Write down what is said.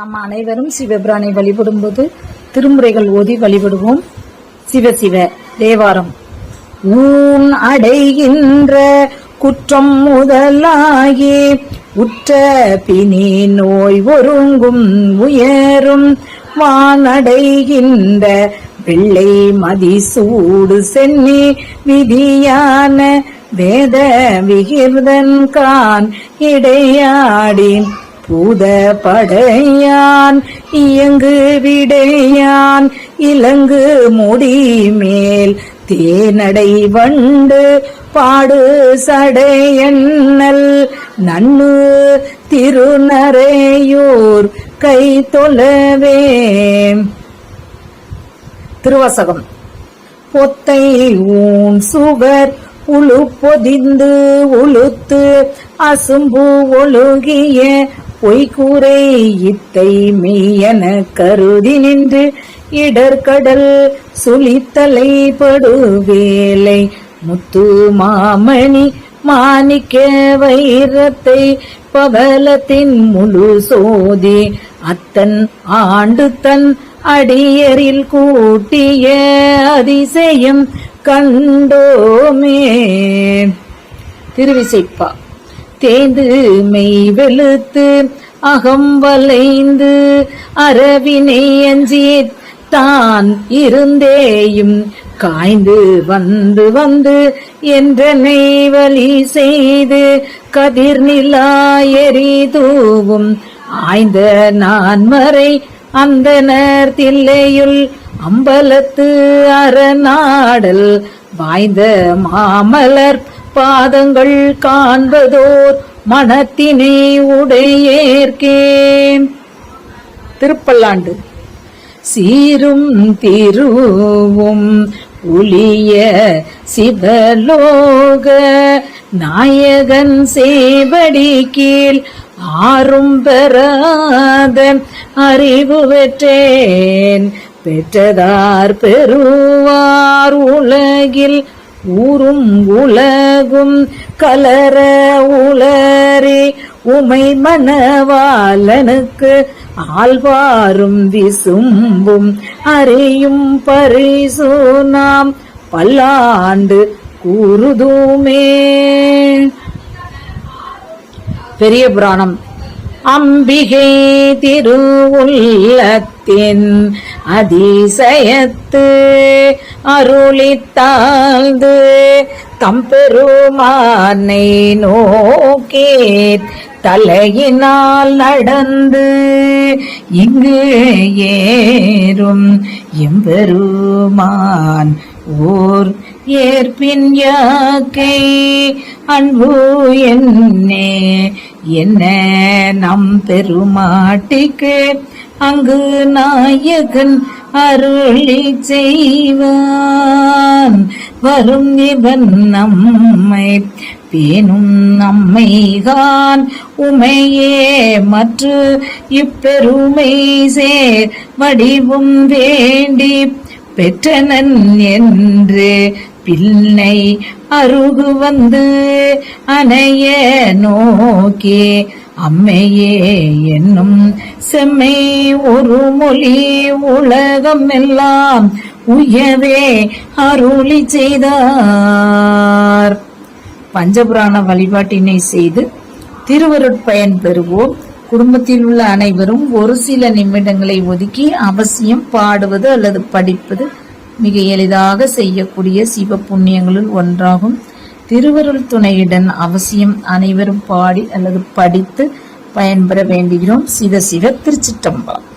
நம்ம அனைவரும் சிவபிரானை வழிபடும்போது திருமுறைகள் ஓதி வழிபடுவோம். சிவ சிவ தேவாரம். ஊன் அடைகின்ற குற்றம் முதலாகி உற்ற பிணி நோய் ஒருங்கும் உயரும். வானடைகின்ற வெள்ளை மதிசூடு சென்னி விதியான வேத விகிர்தன் கான் இடையாடி பூத படையான் இயங்கு விடையான் இலங்கு முடி மேல் தேனடை வண்டு பாடு சடையண்ணல். நன்னு திருநரையூர் கை தொலவே திருவசகம். பொத்தை ஊன் சுவர் உழு பொதிந்து உளுத்து அசும்பு ஒழுகிய பொய்கூரை இத்தை மெய்யன கருதி நின்று இடர்கடல் சுழித்தலை படுவேலை முத்து மாமணி மாணிக்க வைரத்தை பவலத்தின் முழு சோதி. அத்தன் ஆண்டு தன் அடியரில் கூட்டிய அதிசயம் கண்டோமே. திருவிசைப்பா. தேந்து மெய் வெளுத்து அகம் வளைந்து அரவினை அஞ்சி தான் இருந்தேயும் காய்ந்து வந்து வந்து என்றனை வழி செய்து கதிர் நிலாயரி தூவும். ஆய்ந்த நான்மறை அந்தனர் தில்லையுள் அம்பலத்து அறநாடல். வாய்ந்த மாமலர் பாதங்கள் காண்பதோர் மனத்தினை உடையேற்கே திருப்பல்லாண்டு. சீரும் திருவும் உளிய சிவலோக நாயகன் சேவடி கீழ் ஆறும் பெறாத அறிவு பெற்றேன். பெற்றதார் பெறுவார் உலகில் ஊரும் உலகும் கலர உளறி உமை மணவாளனுக்கு ஆழ்வாரும் விசும்பும் அறியும் பரிசு நாம் பல்லாண்டு கூறுதுமே. பெரிய புராணம். அம்பிகை திருவுள்ளத்தின் அதிசயத்து அருளித்தாழ்ந்து தம்பெருமானை நோக்கே தலையினால் நடந்து இங்கு ஏறும் எம்பெருமான் ஓர் ஏற்பின் யாக்கை அன்பு என்னே என்ன நம் பெருமாட்டிக்கு அங்கு நாயகன் அருளி செய்வான். வரும் இவன் நம்மை பேணும் நம்மைகான் உமையே மற்று இப்பெருமை சேர். வடிவும் வேண்டி பெற்றனன் என்று பிள்ளை அருகு வந்து அணைய நோக்கே. அம்மையே என்னும் செம்மை ஒரு மொழி உலகம் எல்லாம் உயவே அருளி செய்தார். பஞ்சபுராண வழிபாட்டினை செய்து திருவருட்பயன் பெறுவோம் குடும்பத்தில் உள்ள அனைவரும் ஒரு சில நிமிடங்களை ஒதுக்கி அவசியம் பாடுவது அல்லது படிப்பது மிக எளிதாக செய்யக்கூடிய சிவ புண்ணியங்களுள் ஒன்றாகும். திருவருள் துணையுடன் அவசியம் அனைவரும் பாடி அல்லது படித்து பயன்பெற வேண்டுகிறோம். சிவ சிவ திருச்சிட்டம்பலம்